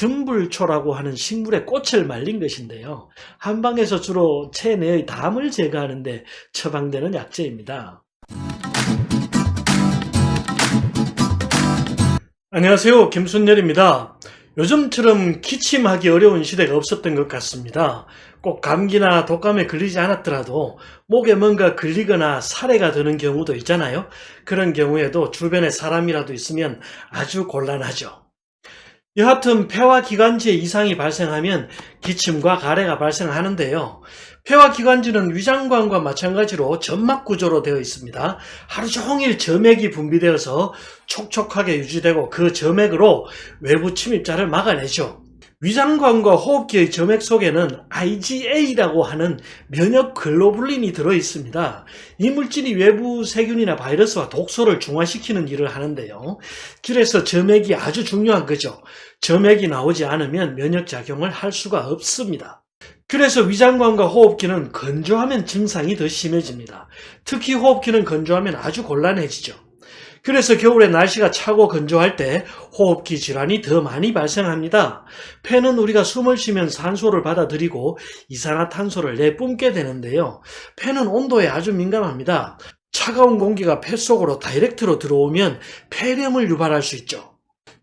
금불초라고 하는 식물의 꽃을 말린 것인데요. 한방에서 주로 체내의 담을 제거하는데 처방되는 약재입니다. 안녕하세요. 김순열입니다. 요즘처럼 기침하기 어려운 시대가 없었던 것 같습니다. 꼭 감기나 독감에 걸리지 않았더라도 목에 뭔가 걸리거나 사례가 드는 경우도 있잖아요. 그런 경우에도 주변에 사람이라도 있으면 아주 곤란하죠. 여하튼 폐와 기관지에 이상이 발생하면 기침과 가래가 발생하는데요. 폐와 기관지는 위장관과 마찬가지로 점막 구조로 되어 있습니다. 하루 종일 점액이 분비되어서 촉촉하게 유지되고 그 점액으로 외부 침입자를 막아내죠. 위장관과 호흡기의 점액 속에는 IgA라고 하는 면역 글로불린이 들어 있습니다. 이 물질이 외부 세균이나 바이러스와 독소를 중화시키는 일을 하는데요. 그래서 점액이 아주 중요한 거죠. 점액이 나오지 않으면 면역 작용을 할 수가 없습니다. 그래서 위장관과 호흡기는 건조하면 증상이 더 심해집니다. 특히 호흡기는 건조하면 아주 곤란해지죠. 그래서 겨울에 날씨가 차고 건조할 때 호흡기 질환이 더 많이 발생합니다. 폐는 우리가 숨을 쉬면 산소를 받아들이고 이산화탄소를 내뿜게 되는데요. 폐는 온도에 아주 민감합니다. 차가운 공기가 폐 속으로 다이렉트로 들어오면 폐렴을 유발할 수 있죠.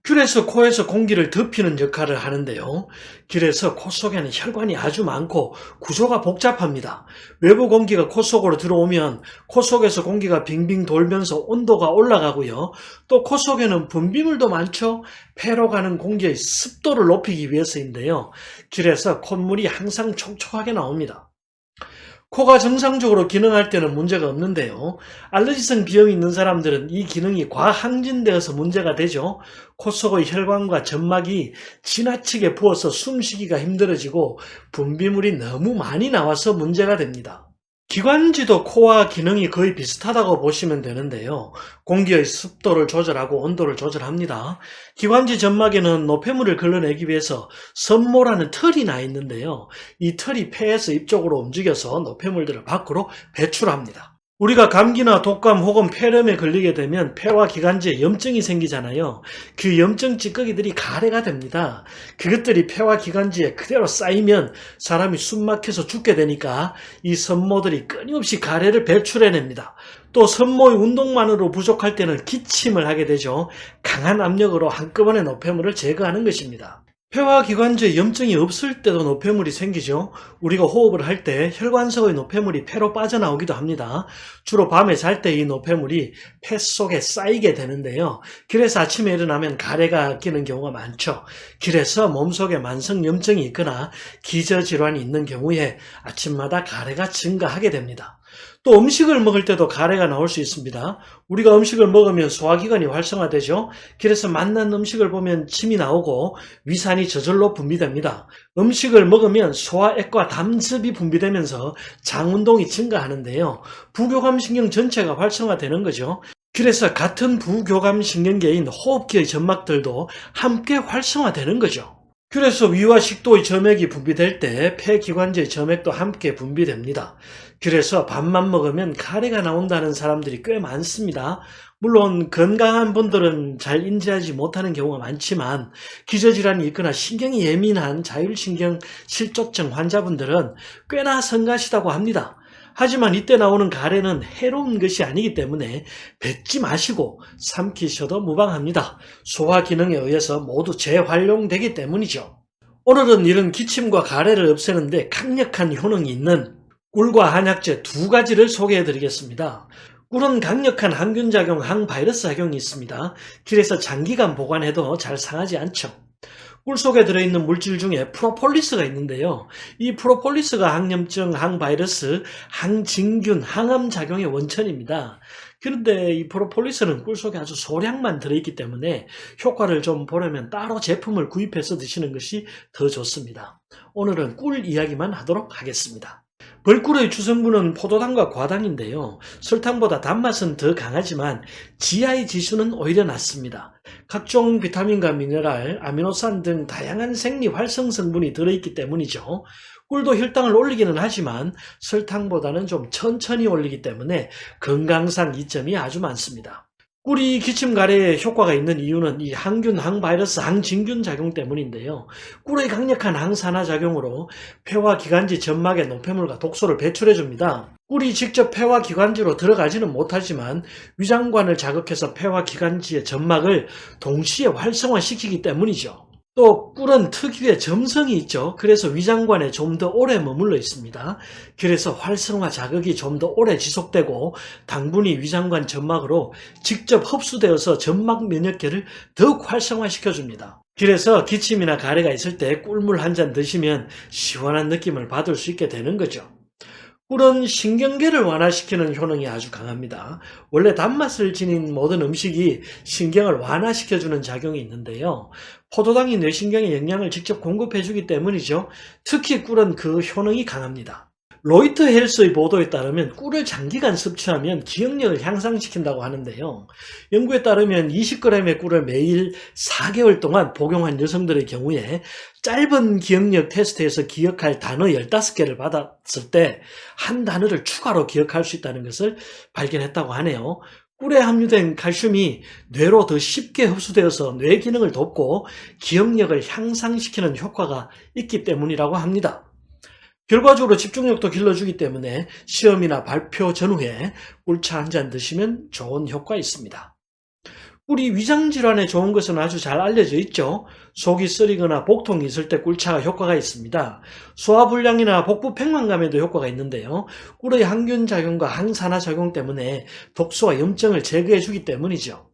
그래서 코에서 공기를 덮이는 역할을 하는데요. 그래서 코 속에는 혈관이 아주 많고 구조가 복잡합니다. 외부 공기가 코 속으로 들어오면 코 속에서 공기가 빙빙 돌면서 온도가 올라가고요. 또 코 속에는 분비물도 많죠. 폐로 가는 공기의 습도를 높이기 위해서인데요. 그래서 콧물이 항상 촉촉하게 나옵니다. 코가 정상적으로 기능할 때는 문제가 없는데요. 알러지성 비염이 있는 사람들은 이 기능이 과항진되어서 문제가 되죠. 코 속의 혈관과 점막이 지나치게 부어서 숨쉬기가 힘들어지고 분비물이 너무 많이 나와서 문제가 됩니다. 기관지도 코와 기능이 거의 비슷하다고 보시면 되는데요. 공기의 습도를 조절하고 온도를 조절합니다. 기관지 점막에는 노폐물을 걸러내기 위해서 섬모라는 털이 나 있는데요. 이 털이 폐에서 입 쪽으로 움직여서 노폐물들을 밖으로 배출합니다. 우리가 감기나 독감 혹은 폐렴에 걸리게 되면 폐와 기관지에 염증이 생기잖아요. 그 염증 찌꺼기들이 가래가 됩니다. 그것들이 폐와 기관지에 그대로 쌓이면 사람이 숨 막혀서 죽게 되니까 이 섬모들이 끊임없이 가래를 배출해냅니다. 또 섬모의 운동만으로 부족할 때는 기침을 하게 되죠. 강한 압력으로 한꺼번에 노폐물을 제거하는 것입니다. 폐와 기관지에 염증이 없을 때도 노폐물이 생기죠. 우리가 호흡을 할 때 혈관석의 노폐물이 폐로 빠져나오기도 합니다. 주로 밤에 잘 때 이 노폐물이 폐 속에 쌓이게 되는데요. 그래서 아침에 일어나면 가래가 끼는 경우가 많죠. 그래서 몸속에 만성 염증이 있거나 기저질환이 있는 경우에 아침마다 가래가 증가하게 됩니다. 또 음식을 먹을 때도 가래가 나올 수 있습니다. 우리가 음식을 먹으면 소화기관이 활성화되죠. 그래서 맛난 음식을 보면 침이 나오고 위산이 저절로 분비됩니다. 음식을 먹으면 소화액과 담즙이 분비되면서 장운동이 증가하는데요. 부교감 신경 전체가 활성화되는 거죠. 그래서 같은 부교감 신경계인 호흡기의 점막들도 함께 활성화되는 거죠. 그래서 위와 식도의 점액이 분비될 때 폐기관지의 점액도 함께 분비됩니다. 그래서 밥만 먹으면 가래가 나온다는 사람들이 꽤 많습니다. 물론 건강한 분들은 잘 인지하지 못하는 경우가 많지만 기저질환이 있거나 신경이 예민한 자율신경 실조증 환자분들은 꽤나 성가시다고 합니다. 하지만 이때 나오는 가래는 해로운 것이 아니기 때문에 뱉지 마시고 삼키셔도 무방합니다. 소화 기능에 의해서 모두 재활용되기 때문이죠. 오늘은 이런 기침과 가래를 없애는데 강력한 효능이 있는 꿀과 한약재 두 가지를 소개해 드리겠습니다. 꿀은 강력한 항균작용, 항바이러스 작용이 있습니다. 그래서 장기간 보관해도 잘 상하지 않죠. 꿀 속에 들어있는 물질 중에 프로폴리스가 있는데요. 이 프로폴리스가 항염증, 항바이러스, 항진균, 항암 작용의 원천입니다. 그런데 이 프로폴리스는 꿀 속에 아주 소량만 들어있기 때문에 효과를 좀 보려면 따로 제품을 구입해서 드시는 것이 더 좋습니다. 오늘은 꿀 이야기만 하도록 하겠습니다. 벌꿀의 주성분은 포도당과 과당인데요. 설탕보다 단맛은 더 강하지만 GI 지수는 오히려 낮습니다. 각종 비타민과 미네랄, 아미노산 등 다양한 생리 활성 성분이 들어있기 때문이죠. 꿀도 혈당을 올리기는 하지만 설탕보다는 좀 천천히 올리기 때문에 건강상 이점이 아주 많습니다. 꿀이 기침 가래에 효과가 있는 이유는 이 항균, 항바이러스, 항진균 작용 때문인데요. 꿀의 강력한 항산화 작용으로 폐와 기관지 점막에 노폐물과 독소를 배출해 줍니다. 꿀이 직접 폐와 기관지로 들어가지는 못하지만 위장관을 자극해서 폐와 기관지의 점막을 동시에 활성화시키기 때문이죠. 또 꿀은 특유의 점성이 있죠. 그래서 위장관에 좀 더 오래 머물러 있습니다. 그래서 활성화 자극이 좀 더 오래 지속되고 당분이 위장관 점막으로 직접 흡수되어서 점막 면역계를 더욱 활성화시켜 줍니다. 그래서 기침이나 가래가 있을 때 꿀물 한 잔 드시면 시원한 느낌을 받을 수 있게 되는 거죠. 꿀은 신경계를 완화시키는 효능이 아주 강합니다. 원래 단맛을 지닌 모든 음식이 신경을 완화시켜주는 작용이 있는데요. 포도당이 뇌신경에 영양을 직접 공급해주기 때문이죠. 특히 꿀은 그 효능이 강합니다. 로이터 헬스의 보도에 따르면 꿀을 장기간 섭취하면 기억력을 향상시킨다고 하는데요. 연구에 따르면 20g의 꿀을 매일 4개월 동안 복용한 여성들의 경우에 짧은 기억력 테스트에서 기억할 단어 15개를 받았을 때 한 단어를 추가로 기억할 수 있다는 것을 발견했다고 하네요. 꿀에 함유된 칼슘이 뇌로 더 쉽게 흡수되어서 뇌 기능을 돕고 기억력을 향상시키는 효과가 있기 때문이라고 합니다. 결과적으로 집중력도 길러주기 때문에 시험이나 발표 전후에 꿀차 한 잔 드시면 좋은 효과 있습니다. 꿀이 위장질환에 좋은 것은 아주 잘 알려져 있죠. 속이 쓰리거나 복통이 있을 때 꿀차가 효과가 있습니다. 소화불량이나 복부 팽만감에도 효과가 있는데요. 꿀의 항균 작용과 항산화 작용 때문에 독소와 염증을 제거해 주기 때문이죠.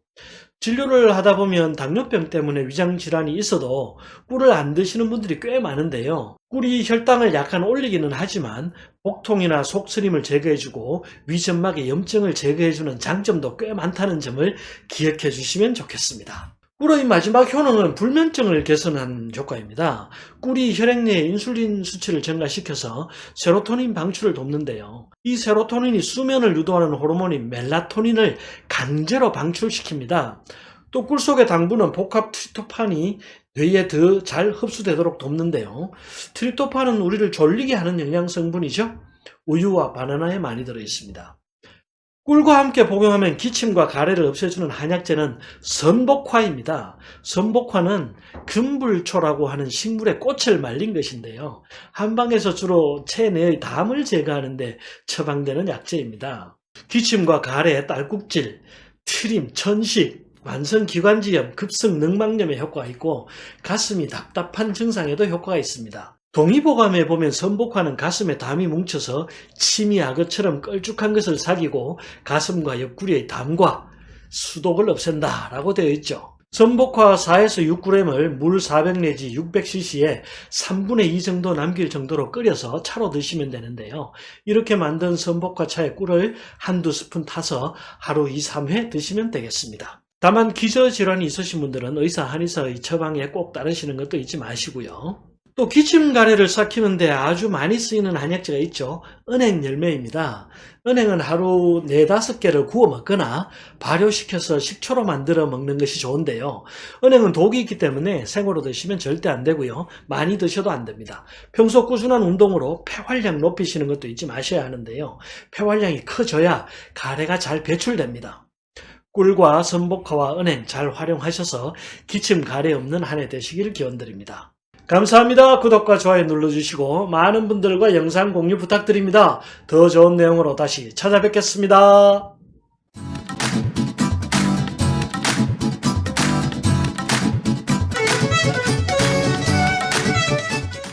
진료를 하다 보면 당뇨병 때문에 위장 질환이 있어도 꿀을 안 드시는 분들이 꽤 많은데요. 꿀이 혈당을 약간 올리기는 하지만 복통이나 속쓰림을 제거해주고 위점막의 염증을 제거해주는 장점도 꽤 많다는 점을 기억해 주시면 좋겠습니다. 꿀의 마지막 효능은 불면증을 개선하는 효과입니다. 꿀이 혈액 내의 인슐린 수치를 증가시켜서 세로토닌 방출을 돕는데요. 이 세로토닌이 수면을 유도하는 호르몬인 멜라토닌을 강제로 방출시킵니다. 또 꿀 속의 당분은 복합 트리토판이 뇌에 더 잘 흡수되도록 돕는데요. 트리토판은 우리를 졸리게 하는 영양 성분이죠. 우유와 바나나에 많이 들어 있습니다. 꿀과 함께 복용하면 기침과 가래를 없애주는 한약재는 선복화입니다. 선복화는 금불초라고 하는 식물의 꽃을 말린 것인데요. 한방에서 주로 체내의 담을 제거하는데 처방되는 약재입니다. 기침과 가래, 딸꾹질, 트림, 천식, 만성기관지염, 급성 늑막염에 효과가 있고 가슴이 답답한 증상에도 효과가 있습니다. 동의보감에 보면 선복화는 가슴에 담이 뭉쳐서 침이 악어처럼 끌쭉한 것을 사귀고 가슴과 옆구리의 담과 수독을 없앤다 라고 되어 있죠. 선복화 4에서 6g을 물 400 내지 600cc에 3분의 2 정도 남길 정도로 끓여서 차로 드시면 되는데요. 이렇게 만든 선복화 차에 꿀을 한두 스푼 타서 하루 2, 3회 드시면 되겠습니다. 다만 기저질환이 있으신 분들은 의사, 한의사의 처방에 꼭 따르시는 것도 잊지 마시고요. 또 기침 가래를 삭히는데 아주 많이 쓰이는 한약재가 있죠. 은행 열매입니다. 은행은 하루 4, 5개를 구워 먹거나 발효시켜서 식초로 만들어 먹는 것이 좋은데요. 은행은 독이 있기 때문에 생으로 드시면 절대 안 되고요. 많이 드셔도 안 됩니다. 평소 꾸준한 운동으로 폐활량 높이시는 것도 잊지 마셔야 하는데요. 폐활량이 커져야 가래가 잘 배출됩니다. 꿀과 선복화와 은행 잘 활용하셔서 기침 가래 없는 한 해 되시길 기원드립니다. 감사합니다. 구독과 좋아요 눌러주시고 많은 분들과 영상 공유 부탁드립니다. 더 좋은 내용으로 다시 찾아뵙겠습니다.